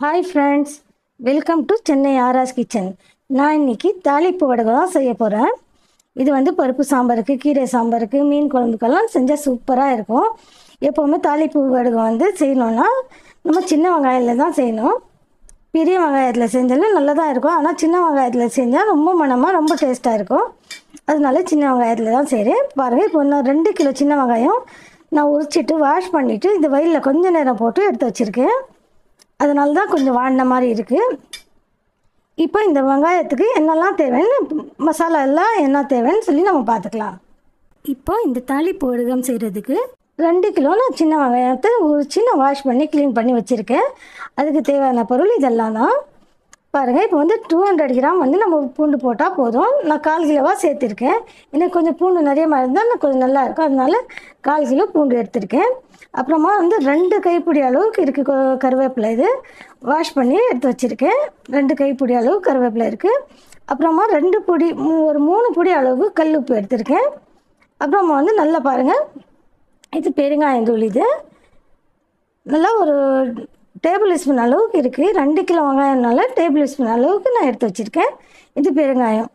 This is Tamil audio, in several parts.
Hi friends welcome to Chennai Aara's kitchen நான் இன்னைக்கு தாளிப்பு வடகம் தான் செய்ய போகிறேன் இது வந்து பருப்பு சாம்பாருக்கு கீரை சாம்பாருக்கு மீன் குழம்புக்கெல்லாம் செஞ்சால் சூப்பராக இருக்கும். எப்போவுமே தாளிப்பு வடகம் வந்து செய்யணுன்னா நம்ம சின்ன வெங்காயத்தில் தான் செய்யணும். பெரிய வெங்காயத்தில் செஞ்சாலும் நல்லா தான் இருக்கும். ஆனால் சின்ன வெங்காயத்தில் செஞ்சால் ரொம்ப மனமாக ரொம்ப டேஸ்ட்டாக இருக்கும். அதனால சின்ன வெங்காயத்தில் தான் செய்கிறேன் பாருங்கள் இப்போ நான் ரெண்டு கிலோ சின்ன வெங்காயம் நான் உரிச்சிட்டு வாஷ் பண்ணிவிட்டு இந்த வயலில் கொஞ்ச நேரம் போட்டு எடுத்து வச்சுருக்கேன். அதனால தான் கொஞ்சம் வாடின மாதிரி இருக்குது இப்போ இந்த வெங்காயத்துக்கு என்னெல்லாம் தேவைன்னு மசாலா எல்லாம் என்ன தேவைன்னு சொல்லி நம்ம பார்த்துக்கலாம். இப்போ இந்த தாளிப்பு போடுகம் செய்கிறதுக்கு ரெண்டு கிலோ நான் சின்ன வெங்காயத்தை ஒரு சின்ன வாஷ் பண்ணி க்ளீன் பண்ணி வச்சுருக்கேன். அதுக்கு தேவையான பொருள் இதெல்லாம் தான். பாருங்கள் இப்போ வந்து டூ ஹண்ட்ரட் கிராம் வந்து நம்ம பூண்டு போட்டால் போதும். நான் கால் கிலோவாக சேர்த்துருக்கேன். எனக்கு கொஞ்சம் பூண்டு நிறைய மாதிரி இருந்தால் நான் கொஞ்சம் நல்லா இருக்கும். அதனால கால் கிலோ பூண்டு எடுத்திருக்கேன். அப்புறமா வந்து ரெண்டு கைப்பிடி அளவுக்கு இருக்குது கருவேப்பிலை இது. வாஷ் பண்ணி எடுத்து வச்சுருக்கேன். ரெண்டு கைப்பிடி அளவு கருவேப்பிலை இருக்குது அப்புறமா ரெண்டு பொடி மூ- ஒரு மூணு பொடி அளவு கல் உப்பு எடுத்திருக்கேன். அப்புறமா வந்து நல்லா பாருங்கள் இது பெருங்காயத்தூள் இது. நல்லா ஒரு டேபிள் ஸ்பூன் அளவுக்கு இருக்குது ரெண்டு கிலோ வெங்காயம்னால டேபிள் ஸ்பூன் அளவுக்கு நான் எடுத்து வச்சுருக்கேன். இது பெருங்காயம்.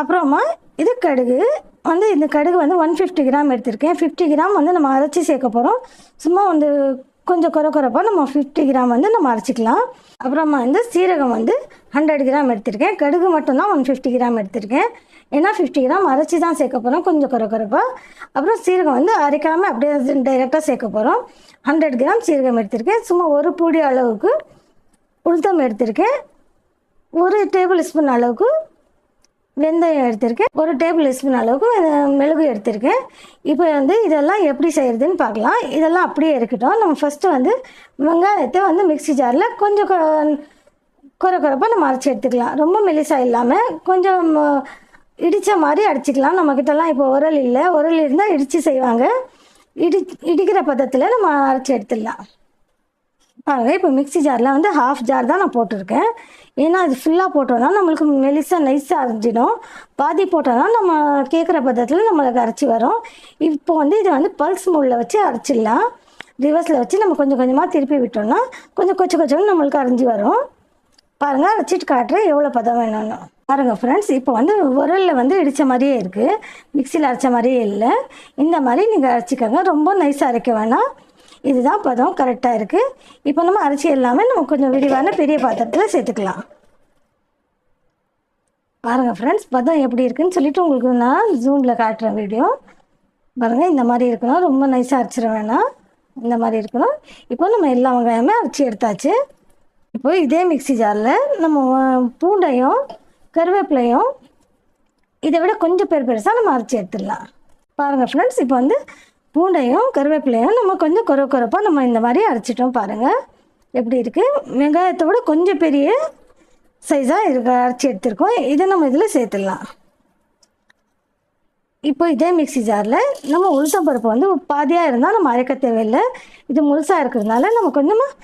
அப்புறமா இது கடுகு. வந்து இந்த கடுகு வந்து ஒன் ஃபிஃப்டி கிராம் எடுத்திருக்கேன். ஃபிஃப்டி கிராம் வந்து நம்ம அரைச்சி சேர்க்க போகிறோம் சும்மா வந்து கொஞ்சம் குறை குறைப்பாக நம்ம ஃபிஃப்டி கிராம் வந்து நம்ம அரைச்சிக்கலாம். அப்புறமா வந்து சீரகம் வந்து ஹண்ட்ரட் கிராம் எடுத்திருக்கேன். கடுகு மட்டும்தான் ஒன் ஃபிஃப்டி கிராம் எடுத்திருக்கேன். ஏன்னா ஃபிஃப்டி கிராம் அரைச்சி தான் சேர்க்க போகிறோம் கொஞ்சம் குறை குறைப்பாக அப்புறம் சீரகம் வந்து அரைக்காமல் அப்படியே டைரெக்டாக சேர்க்க போகிறோம் ஹண்ட்ரட் கிராம் சீரகம் எடுத்திருக்கேன். சும்மா ஒரு பூடி அளவுக்கு உளுத்தம் எடுத்திருக்கேன். ஒரு டேபிள் ஸ்பூன் அளவுக்கு வெந்தயம் எடுத்திருக்கேன். ஒரு டேபிள் ஸ்பூன் அளவுக்கு மிளகு எடுத்திருக்கேன். இப்போ வந்து இதெல்லாம் எப்படி செய்கிறதுன்னு பார்க்கலாம். இதெல்லாம் அப்படியே இருக்கட்டும். நம்ம ஃபஸ்ட்டு வந்து வெங்காயத்தை வந்து மிக்ஸி ஜாரில் கொஞ்சம் கொ- குறை குறைப்பாக நம்ம அரைச்சி எடுத்துக்கலாம். ரொம்ப மெலிசாக இல்லாமல் கொஞ்சம் இடித்த மாதிரி அடிச்சுக்கலாம். நம்மக்கிட்டலாம் இப்போ உரல் இல்லை. உரல் இருந்தால் இடித்து செய்வாங்க. இடி இடிக்கிற பதத்தில் நம்ம அரைச்சி எடுத்துடலாம். பாருங்கள் இப்போ மிக்ஸி ஜாரில் வந்து ஹாஃப் ஜார் தான் நான் போட்டிருக்கேன். ஏன்னா அது ஃபுல்லாக போட்டோம்னா நம்மளுக்கு மெலிசாக நைஸாக அரைஞ்சிடும். பாதி போட்டோம்னா நம்ம கேட்குற பதத்தில் நம்மளுக்கு அரைச்சி வரும். இப்போ வந்து இதை வந்து பல்ஸ் மூலில் வச்சு அரைச்சிடலாம். ரிவர்ஸில் வச்சு நம்ம கொஞ்சம் கொஞ்சமாக திருப்பி விட்டோம்னா கொஞ்சம் கொச்சு கொச்சம்னு நம்மளுக்கு அரைஞ்சி வரும். பாருங்கள் அரைச்சிட்டு காட்டுறேன் எவ்வளோ பதம் வேணும்னு. பாருங்கள் ஃப்ரெண்ட்ஸ் இப்போ வந்து உரலில் வந்து இடித்த மாதிரியே இருக்குது மிக்சியில் அரைச்ச மாதிரியே இல்லை. இந்த மாதிரி நீங்கள் அரைச்சிக்கோங்க. ரொம்ப நைஸாக அரைக்க வேணாம். இதுதான் பதம் கரெக்டாக இருக்குது இப்போ நம்ம அரைச்சி எல்லாமே நம்ம கொஞ்சம் விரிவான பெரிய பாத்திரத்தில் சேர்த்துக்கலாம். பாருங்கள் ஃப்ரெண்ட்ஸ் பதம் எப்படி இருக்குன்னு சொல்லிட்டு உங்களுக்கு நான் ஜூமில் காட்டுறேன் வீடியோ பாருங்கள் இந்த மாதிரி இருக்கணும். ரொம்ப நைஸாக அரைச்சிட வேணாம். இந்த மாதிரி இருக்கணும். இப்போ நம்ம எல்லா வெங்காயமே அரைச்சி எடுத்தாச்சு. இப்போ இதே மிக்ஸி ஜாரில் நம்ம பூண்டையும் கருவேப்பிலையும் இதை விட கொஞ்சம் பெரு பெருசாக நம்ம அரைச்சி எடுத்துடலாம். பாருங்கள் ஃப்ரெண்ட்ஸ் இப்போ வந்து பூண்டையும் கருவேப்பிலையும் நம்ம கொஞ்சம் குறை குறைப்பாக நம்ம இந்த மாதிரி அரைச்சிட்டோம் பாருங்கள் எப்படி இருக்குது வெங்காயத்தை விட கொஞ்சம் பெரிய சைஸாக இருக்க அரைச்சி எடுத்திருக்கோம். இதை நம்ம இதில் சேர்த்துடலாம். இப்போ இதே மிக்சி ஜாரில் நம்ம உளுத்தம் பருப்பு வந்து பாதியாக இருந்தால் நம்ம அரைக்க தேவையில்லை. இது முழுசாக இருக்கிறதுனால நம்ம கொஞ்சமாக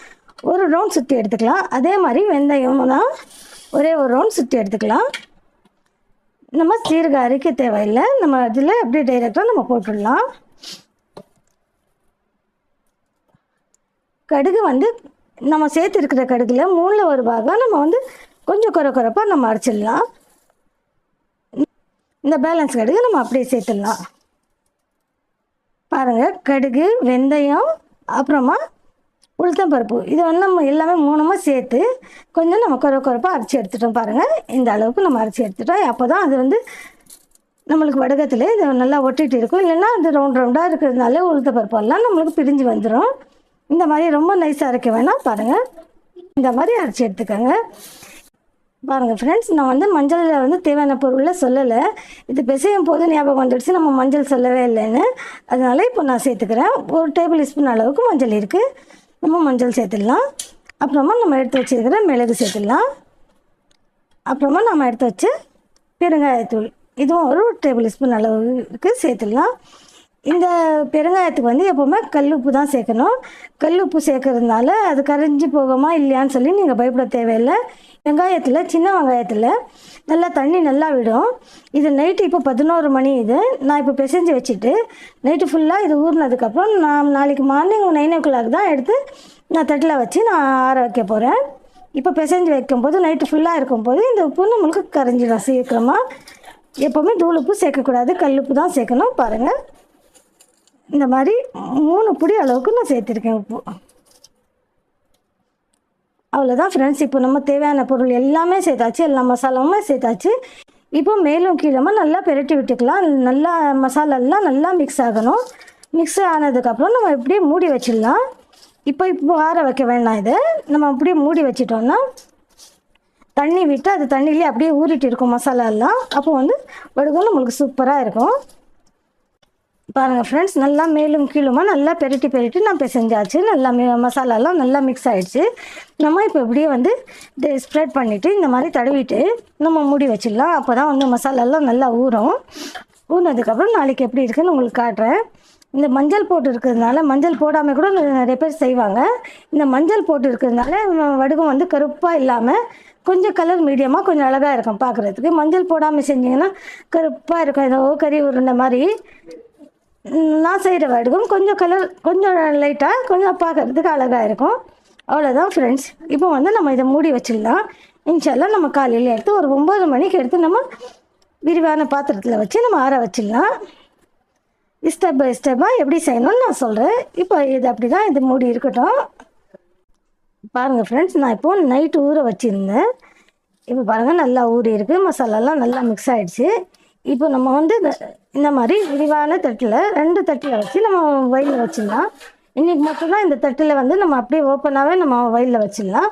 ஒரு ரவுண்ட் சுற்றி எடுத்துக்கலாம். அதே மாதிரி வெந்தயம் தான் ஒரே ஒரு ரவுண்ட் சுற்றி எடுத்துக்கலாம். நம்ம சீரக அரைக்க தேவையில்லை. நம்ம அதில் அப்படியே டைரெக்டாக நம்ம போட்டுடலாம். கடுகு வந்து நம்ம சேர்த்துருக்கிற கடுகுல மூணில் ஒரு பாகம் நம்ம வந்து கொஞ்சம் குறை குறைப்பாக நம்ம அரைச்சிடலாம். இந்த பேலன்ஸ் கடுகு நம்ம அப்படியே சேர்த்துடலாம். பாருங்கள் கடுகு வெந்தயம் அப்புறமா உளுத்தம் பருப்பு. இது வந்து நம்ம எல்லாமே மூணுமா சேர்த்து கொஞ்சம் நம்ம குறை குறைப்பாக அரைச்சி எடுத்துட்டோம் பாருங்கள் இந்த அளவுக்கு நம்ம அரைச்சி எடுத்துட்டோம். அப்போ தான் அது வந்து நம்மளுக்கு வடகத்தில் இது நல்லா ஒட்டிகிட்டு இருக்கும். இல்லைன்னா அது ரவுண்ட் ரவுண்டாக இருக்கிறதுனால உளுத்த பருப்பெல்லாம் நம்மளுக்கு பிரிஞ்சு வந்துடும் இந்த மாதிரி ரொம்ப நைஸாக அரைக்க வேணாம் பாருங்கள் இந்த மாதிரி அரைச்சி எடுத்துக்கோங்க. பாருங்கள் ஃப்ரெண்ட்ஸ் நான் வந்து மஞ்சளில் வந்து தேவையான பொருளில் சொல்லலை. இது பிசையும் போது ஞாபகம் வந்துடுச்சு. நம்ம மஞ்சள் சொல்லவே இல்லைன்னு. அதனால இப்போ நான் சேர்த்துக்கிறேன். ஒரு டேபிள் ஸ்பூன் அளவுக்கு மஞ்சள் இருக்குது நம்ம மஞ்சள் சேர்த்துடலாம். அப்புறமா நம்ம எடுத்து வச்சுருக்கிற மிளகு சேர்த்துடலாம். அப்புறமா நம்ம எடுத்து வச்சு பெருங்காயத்தூள். இதுவும் ஒரு டேபிள் ஸ்பூன் அளவுக்கு சேர்த்துடலாம். இந்த பெருங்காயத்துக்கு வந்து எப்போவுமே கல் உப்பு தான் சேர்க்கணும். கல் உப்பு சேர்க்கறதுனால அது கரைஞ்சி போகுமா இல்லையான்னு சொல்லி நீங்கள் பயப்பட தேவையில்லை. வெங்காயத்தில் சின்ன வெங்காயத்தில் நல்லா தண்ணி நல்லா விடும். இது நைட்டு இப்போ பதினோரு மணி இது. நான் இப்போ பிசைஞ்சு வச்சுட்டு நைட்டு ஃபுல்லாக இது ஊறினதுக்கப்புறம் நான் நாளைக்கு மார்னிங் நைன் ஓ கிளாக் தான் எடுத்து நான் தட்டில் வச்சு நான் ஆற வைக்க போகிறேன் இப்போ பிசைஞ்சு வைக்கும்போது நைட்டு ஃபுல்லாக இருக்கும்போது இந்த உப்பு நம்மளுக்கு கரைஞ்சிடும் சீக்கிரமாக எப்போவுமே தூள் உப்பு சேர்க்கக்கூடாது. கல் உப்பு தான் சேர்க்கணும். பாருங்கள் இந்த மாதிரி மூணு புடி அளவுக்கு நான் சேர்த்துருக்கேன் உப்பு. அவ்வளோதான் ஃப்ரெண்ட்ஸ் இப்போ நம்ம தேவையான பொருள் எல்லாமே சேர்த்தாச்சு எல்லா மசாலாவுமே சேர்த்தாச்சு. இப்போ மேலும் கீழமாக நல்லா பெரட்டி விட்டுக்கலாம். நல்லா மசாலாலாம் நல்லா மிக்ஸ் ஆகணும். மிக்ஸ் ஆனதுக்கப்புறம் நம்ம இப்படியே மூடி வச்சிடலாம். இப்போ இப்போ ஆற வைக்க வேண்டாம் இதை. நம்ம அப்படியே மூடி வச்சிட்டோம்னா தண்ணி விட்டு அது தண்ணியிலே அப்படியே ஊறிட்டு இருக்கும் மசாலா எல்லாம். அப்போ வந்து வடுகம் நம்மளுக்கு சூப்பராக இருக்கும். பாருங்கள் ஃப்ரெண்ட்ஸ் நல்லா மேலும் கீழுமா நல்லா பெரட்டி பெரட்டி நான் பிசைஞ்சாச்சு நல்லா மே மசாலாலாம் நல்லா மிக்ஸ் ஆகிடுச்சு நம்ம இப்போ இப்படியே வந்து ஸ்ப்ரெட் பண்ணிவிட்டு இந்த மாதிரி தடவிட்டு நம்ம மூடி வச்சிடலாம். அப்போ தான் வந்து மசாலாலாம் நல்லா ஊறும். ஊறினதுக்கப்புறம் நாளைக்கு எப்படி இருக்குன்னு உங்களுக்கு காட்டுறேன். இந்த மஞ்சள் போட்டு இருக்கிறதுனால மஞ்சள் போடாமல் கூட நிறைய பேர் செய்வாங்க. இந்த மஞ்சள் போட்டு இருக்கிறதுனால வடுகம் வந்து கருப்பாக இல்லாமல் கொஞ்சம் கலர் மீடியமாக கொஞ்சம் அழகாக இருக்கும் பார்க்குறதுக்கு மஞ்சள் போடாமல் செஞ்சிங்கன்னா கருப்பாக இருக்கும். ஏதோ கறி உருண்டை மாதிரி. நான் செய்கிற வடுகம் கொஞ்சம் கலர் கொஞ்சம் லைட்டாக கொஞ்சம் பார்க்குறதுக்கு அழகாக இருக்கும். அவ்வளோதான் ஃப்ரெண்ட்ஸ் இப்போ வந்து நம்ம இதை மூடி வச்சிடலாம். இன்ஷால்லாம் நம்ம காலையில் எடுத்து ஒரு ஒம்பது மணிக்கு எடுத்து நம்ம விரிவான பாத்திரத்தில் வச்சு நம்ம ஆற வச்சிடலாம். ஸ்டெப் பை ஸ்டெப்பாக எப்படி செய்யணும்னு நான் சொல்கிறேன் இப்போ இது அப்படி தான் இது மூடி இருக்கட்டும். பாருங்கள் ஃப்ரெண்ட்ஸ் நான் இப்போது நைட்டு ஊற வச்சுருந்தேன். இப்போ பாருங்கள் நல்லா ஊறி இருக்குது மசாலாலாம் நல்லா மிக்ஸ் ஆகிடுச்சு இப்போ நம்ம வந்து இந்த- மாதிரி விரிவான தட்டில் ரெண்டு தட்டில் வச்சு நம்ம வயலில் வச்சிடலாம். இன்றைக்கி மட்டும்தான் இந்த தட்டில் வந்து நம்ம அப்படியே ஓப்பனாகவே நம்ம வயலில் வச்சிடலாம்.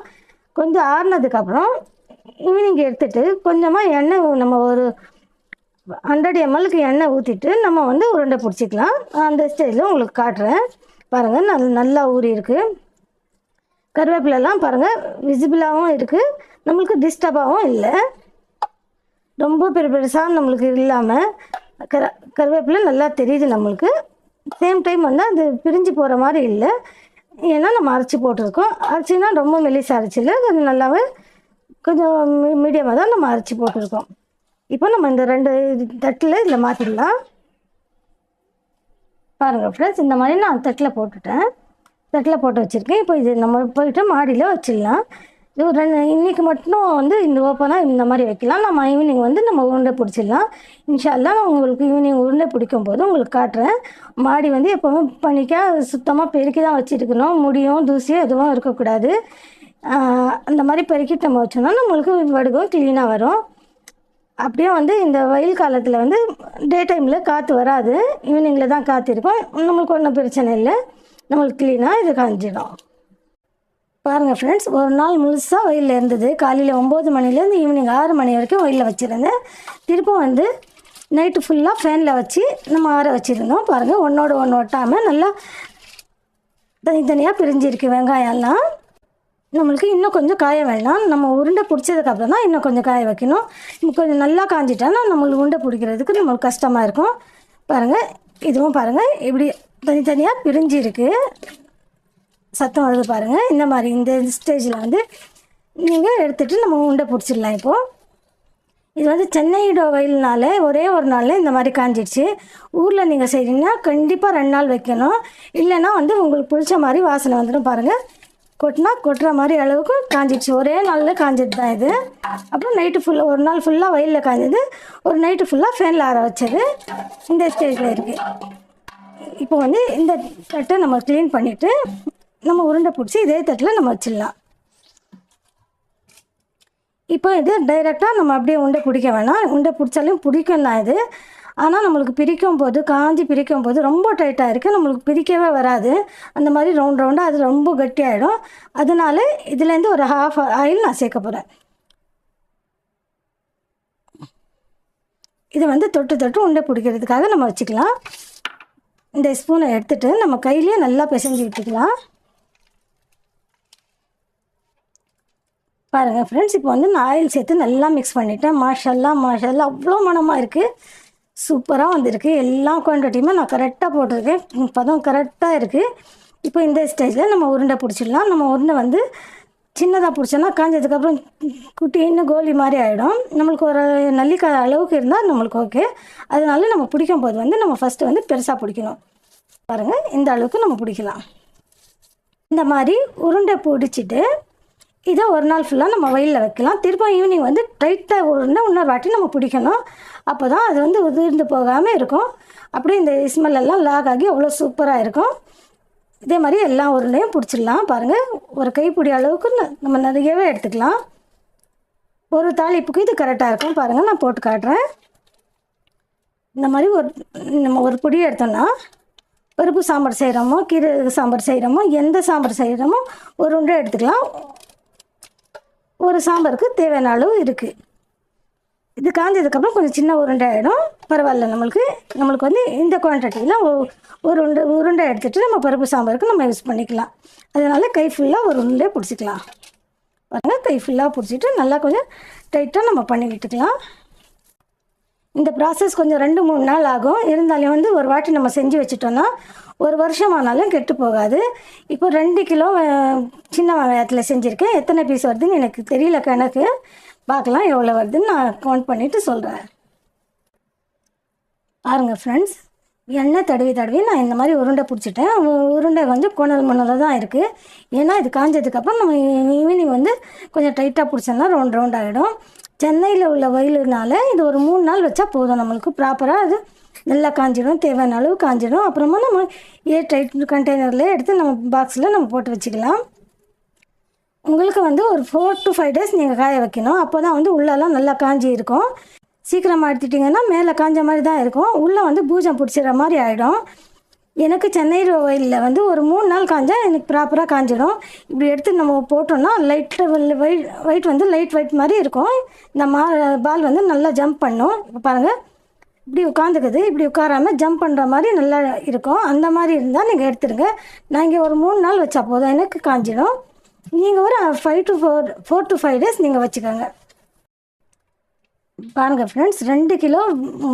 கொஞ்சம் ஆறுனதுக்கப்புறம் ஈவினிங் எடுத்துட்டு கொஞ்சமாக எண்ணெய் நம்ம ஒரு ஹண்ட்ரட் எம்எல்க்கு எண்ணெய் ஊற்றிட்டு நம்ம வந்து உருண்டை பிடிச்சிக்கலாம். அந்த ஸ்டைலில் உங்களுக்கு காட்டுறேன். பாருங்கள் நல் நல்லா ஊறி இருக்குது கருவேப்பிலெல்லாம் பாருங்கள் விசிபிளாகவும் இருக்குது நம்மளுக்கு டிஸ்டர்பாகவும் இல்லை. ரொம்ப பெரு பெருசாக நம்மளுக்கு இல்லாமல் கர கருவேப்பிலை நல்லா தெரியுது நம்மளுக்கு. சேம் டைம் வந்து அது பிரிஞ்சு போகிற மாதிரி இல்லை. ஏன்னா நம்ம அரைச்சி போட்டிருக்கோம். அரைச்சினா ரொம்ப மெலிசாக அரைச்சில கொஞ்சம் நல்லாவே கொஞ்சம் மீ மீடியமாக தான் நம்ம அரைச்சி போட்டிருக்கோம். இப்போ நம்ம இந்த ரெண்டு தட்டில் இதில் மாற்றிடலாம் பாருங்கள் ஃப்ரெண்ட்ஸ் இந்த மாதிரி நான் தட்டில் போட்டுட்டேன். தட்டில் போட்டு வச்சுருக்கேன். இப்போ இது நம்ம போயிட்டு மாடியில் வச்சிடலாம். ரெண்டு இன்றைக்கி மட்டும் வந்து இந்த ஓப்பனாக இந்த மாதிரி வைக்கலாம். நம்ம ஈவினிங் வந்து நம்ம உருண்டை பிடிச்சிடலாம். இன்ஷால்லாம் நான் உங்களுக்கு ஈவினிங் உருண்டை பிடிக்கும் போது உங்களுக்கு காட்டுறேன். மாடி வந்து எப்போவுமே பனிக்காக சுத்தமாக பெருக்கி தான் வச்சுருக்கணும். முடியும் தூசியும் எதுவும் இருக்கக்கூடாது. அந்த மாதிரி பெருக்கிட்டு நம்ம வச்சோம்னா நம்மளுக்கு வடுகம் க்ளீனாக வரும். அப்படியே வந்து இந்த வெயில் காலத்தில் வந்து டே டைமில் காற்று வராது. ஈவினிங்கில் தான் காற்று இருக்கும் நம்மளுக்கு ஒன்றும் பிரச்சனை இல்லை. நம்மளுக்கு க்ளீனாக இது காஞ்சிடும். பாருங்கள் ஃப்ரெண்ட்ஸ் ஒரு நாள் முழுசாக வயலில் இருந்தது. காலையில் ஒம்பது மணிலேருந்து ஈவினிங் ஆறு மணி வரைக்கும் வயலில் வச்சுருந்தேன். திருப்பும் வந்து நைட்டு ஃபுல்லாக ஃபேனில் வச்சு நம்ம ஆற வச்சுருந்தோம். பாருங்கள் ஒன்றோட ஒன்று ஒட்டாமல் நல்லா தனித்தனியாக பிரிஞ்சிருக்கு வெங்காயம்லாம். நம்மளுக்கு இன்னும் கொஞ்சம் காய வேண்டாம் நம்ம உருண்டை பிடிச்சதுக்கப்புறம் தான் இன்னும் கொஞ்சம் காய வைக்கணும். கொஞ்சம் நல்லா காஞ்சிட்டோன்னா நம்மளுக்கு உருண்டை பிடிக்கிறதுக்கு நம்மளுக்கு கஷ்டமாக இருக்கும். பாருங்கள் இதுவும் பாருங்கள் இப்படி தனித்தனியாக பிரிஞ்சு இருக்கு சத்தம் வருது பாருங்கள் இந்த மாதிரி இந்த ஸ்டேஜில் வந்து நீங்கள் எடுத்துகிட்டு நம்ம உண்டை பிடிச்சிடலாம் இப்போது இது வந்து சென்னையோட வயல்னால ஒரே ஒரு நாளில் இந்த மாதிரி காஞ்சிடுச்சு. ஊரில் நீங்கள் செய்கிறீங்கன்னா கண்டிப்பாக ரெண்டு நாள் வைக்கணும். இல்லைன்னா வந்து உங்களுக்கு பிடிச்ச மாதிரி வாசனை வந்துடும் பாருங்கள் கொட்டினா கொட்டுற மாதிரி அளவுக்கு காஞ்சிடுச்சு. ஒரே நாளில் காஞ்சிட்டு தான் இது. அப்புறம் நைட்டு ஃபுல்லாக ஒரு நாள் ஃபுல்லாக வயலில் காஞ்சது. ஒரு நைட்டு ஃபுல்லாக ஃபேனில் ஆற வச்சது. இந்த ஸ்டேஜில் இருக்குது இப்போ வந்து இந்த தட்டை நம்ம க்ளீன் பண்ணிவிட்டு நம்ம உருண்டை பிடிச்சி இதே தட்டில் நம்ம வச்சிடலாம். இப்போ இது டைரெக்டாக நம்ம அப்படியே உண்டை பிடிக்க வேணாம். உண்டை பிடிச்சாலும் பிடிக்கும் தான் இது. ஆனால் நம்மளுக்கு பிரிக்கும் போது காஞ்சி பிரிக்கும் போது ரொம்ப டைட்டாக இருக்குது நம்மளுக்கு பிரிக்கவே வராது. அந்த மாதிரி ரவுண்ட் ரவுண்டாக அது ரொம்ப கட்டியாயிடும். அதனால இதுலேருந்து ஒரு ஹாஃப் ஆயில் நான் சேர்க்க போகிறேன் இதை வந்து தொட்டு தொட்டு உண்டை பிடிக்கிறதுக்காக நம்ம வச்சுக்கலாம். இந்த ஸ்பூனை எடுத்துகிட்டு நம்ம கையிலேயே நல்லா பிசைஞ்சு விட்டுக்கலாம். பாருங்கள் ஃப்ரெண்ட்ஸ் இப்போ வந்து நான் ஆயில் சேர்த்து நல்லா மிக்ஸ் பண்ணிட்டேன். மாஷல்லாம் மாஷல்லாம் அவ்வளோ மணமாக இருக்குது சூப்பராக வந்திருக்கு. எல்லா குவான்டிட்டியுமே நான் கரெக்டாக போட்டிருக்கேன். பதம் கரெக்டாக இருக்குது இப்போ இந்த ஸ்டேஜில் நம்ம உருண்டை பிடிச்சிடலாம். நம்ம உருண்டை வந்து சின்னதாக பிடிச்சோன்னா காஞ்சதுக்கப்புறம் குட்டின்னு கோலி மாதிரி ஆகிடும் நம்மளுக்கு ஒரு நல்லிக்காய் அளவுக்கு இருந்தால் நம்மளுக்கு ஓகே அதனால நம்ம பிடிக்கும் போது வந்து நம்ம ஃபஸ்ட்டு வந்து பெருசாக பிடிக்கணும். பாருங்கள் இந்த அளவுக்கு நம்ம பிடிக்கலாம். இந்த மாதிரி உருண்டை பிடிச்சிட்டு இதை ஒரு நாள் ஃபுல்லாக நம்ம வெயிலில் வைக்கலாம். திரும்ப ஈவினிங் வந்து டைட்டாக ஒரு இன்னொரு வாட்டி நம்ம பிடிக்கணும். அப்போ தான் அது வந்து உதிர்ந்து போகாமல் இருக்கும். அப்படியே இந்த ஸ்மெல் எல்லாம் லாக் ஆகி அவ்வளோ சூப்பராக இருக்கும். இதே மாதிரி எல்லா உருண்டையும் பிடிச்சிடலாம். பாருங்கள் ஒரு கைப்பிடி அளவுக்கு ந- நம்ம நிறையவே எடுத்துக்கலாம். ஒரு தாளிப்புக்கு இது கரெக்டாக இருக்கும். பாருங்கள் நான் போட்டு காட்டுறேன். இந்த மாதிரி ஒரு நம்ம ஒரு பொடி எடுத்தோம்னா பருப்பு சாம்பார் செய்கிறோமோ கீரை சாம்பார் செய்கிறோமோ எந்த சாம்பார் செய்கிறோமோ ஒரு உண்டை எடுத்துக்கலாம். ஒரு சாம்பாருக்கு தேவையான அளவு இருக்குது இது காஞ்சதுக்கப்புறம் கொஞ்சம் சின்ன உருண்டை ஆகிடும் பரவாயில்ல நம்மளுக்கு. நம்மளுக்கு வந்து இந்த குவான்டிட்டிலாம் ஒரு உருண்டை உருண்டை எடுத்துகிட்டு நம்ம பருப்பு சாம்பாருக்கு நம்ம யூஸ் பண்ணிக்கலாம். அதனால் கை ஃபுல்லாக ஒரு உருண்டை பிடிச்சிக்கலாம். பாருங்கள் கை ஃபுல்லாக பிடிச்சிட்டு நல்லா கொஞ்சம் டைட்டாக நம்ம பண்ணி விட்டுக்கலாம் இந்த ப்ராசஸ் கொஞ்சம் ரெண்டு மூணு நாள் ஆகும். இருந்தாலும் வந்து ஒரு வாட்டி நம்ம செஞ்சு வச்சுட்டோன்னா ஒரு வருஷம் ஆனாலும் கெட்டு போகாது. இப்போ ரெண்டு கிலோ சின்ன வெங்காயத்தில் செஞ்சுருக்கேன். எத்தனை பீஸ் வருதுன்னு எனக்கு தெரியல கணக்கு. பார்க்கலாம் எவ்வளோ வருதுன்னு நான் கவுண்ட் பண்ணிவிட்டு சொல்கிறேன் பாருங்கள் ஃப்ரெண்ட்ஸ் எண்ணெய் தடவி தடவி நான் இந்த மாதிரி உருண்டை பிடிச்சிட்டேன். உருண்டை கொஞ்சம் குணல் முன்னதாக தான் இருக்குது ஏன்னா இது காஞ்சதுக்கப்புறம் நம்ம ஈவினிங் வந்து கொஞ்சம் டைட்டாக பிடிச்சோன்னா ரவுண்ட் ரவுண்ட் ஆகிடும் சென்னையில் உள்ள வயலுனால இது ஒரு மூணு நாள் வச்சா போதும் நம்மளுக்கு ப்ராப்பராக அது நல்லா காஞ்சிடும் தேவையான அளவு காஞ்சிடும். அப்புறமா நம்ம ஏர் டைட் கண்டெய்னரில் எடுத்து நம்ம பாக்ஸில் நம்ம போட்டு வச்சுக்கலாம். உங்களுக்கு வந்து ஒரு ஃபோர் டு ஃபைவ் டேஸ் நீங்கள் காய வைக்கணும். அப்போ தான் வந்து உள்ளெல்லாம் நல்லா காஞ்சி இருக்கும். சீக்கிரமாக எடுத்துட்டிங்கன்னா மேலே காஞ்ச மாதிரி தான் இருக்கும். உள்ளே வந்து பூஜம் பிடிச்சிடுற மாதிரி ஆகிடும் எனக்கு சென்னை வெயிலில் வந்து ஒரு மூணு நாள் காஞ்சா எனக்கு ப்ராப்பராக காஞ்சிடும். இப்படி எடுத்து நம்ம போட்டோம்னா லைட்டு வெயிட் வெயிட் வந்து லைட் வெயிட் மாதிரி இருக்கும். இந்த மா பால் வந்து நல்லா ஜம்ப் பண்ணும். இப்போ பாருங்கள் இப்படி உட்காந்துக்குது இப்படி உட்காராமல் ஜம்ப் பண்ணுற மாதிரி நல்லா இருக்கும். அந்த மாதிரி இருந்தால் நீங்கள் எடுத்துருங்க. நான் இங்கே ஒரு மூணு நாள் வச்சா போதும். எனக்கு காஞ்சிடும். நீங்கள் ஒரு five to four four to five days நீங்கள் வச்சுக்கோங்க. பாருங்கள் ஃப்ரெண்ட்ஸ் ரெண்டு கிலோ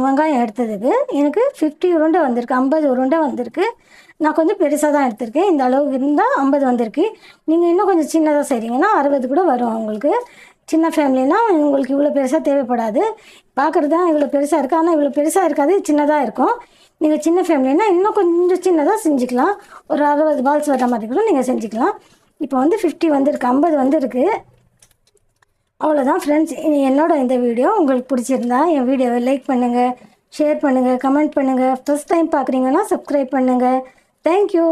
வெங்காயம் எடுத்ததுக்கு எனக்கு ஃபிஃப்டி உருண்டை வந்திருக்கு ஐம்பது உருண்டை வந்திருக்கு. நான் கொஞ்சம் பெருசாக தான் எடுத்திருக்கேன் இந்த அளவுக்கு இருந்தால் ஐம்பது வந்திருக்கு. நீங்கள் இன்னும் கொஞ்சம் சின்னதாக செய்கிறீங்கன்னா அறுபது கூட வரும் உங்களுக்கு. சின்ன ஃபேமிலினா உங்களுக்கு இவ்வளோ பெருசாக தேவைப்படாது. பார்க்குறது தான் இவ்வளோ பெருசாக இருக்குது ஆனால் இவ்வளோ பெருசாக இருக்காது சின்னதாக இருக்கும். நீங்கள் சின்ன ஃபேமிலினா இன்னும் கொஞ்சம் சின்னதாக செஞ்சுக்கலாம். ஒரு அறுபது பால்ஸ் வர மாதிரி கூட நீங்கள் செஞ்சுக்கலாம். இப்போ வந்து ஃபிஃப்டி வந்திருக்கு ஐம்பது வந்துருக்கு. அவ்வளோதான் ஃப்ரெண்ட்ஸ் என்னோட இந்த வீடியோ உங்களுக்கு பிடிச்சிருந்தா என் வீடியோவை லைக் பண்ணுங்கள் ஷேர் பண்ணுங்கள் கமெண்ட் பண்ணுங்கள் ஃபஸ்ட் டைம் பார்க்குறீங்கன்னா சப்ஸ்கிரைப் பண்ணுங்கள் தேங்க்யூ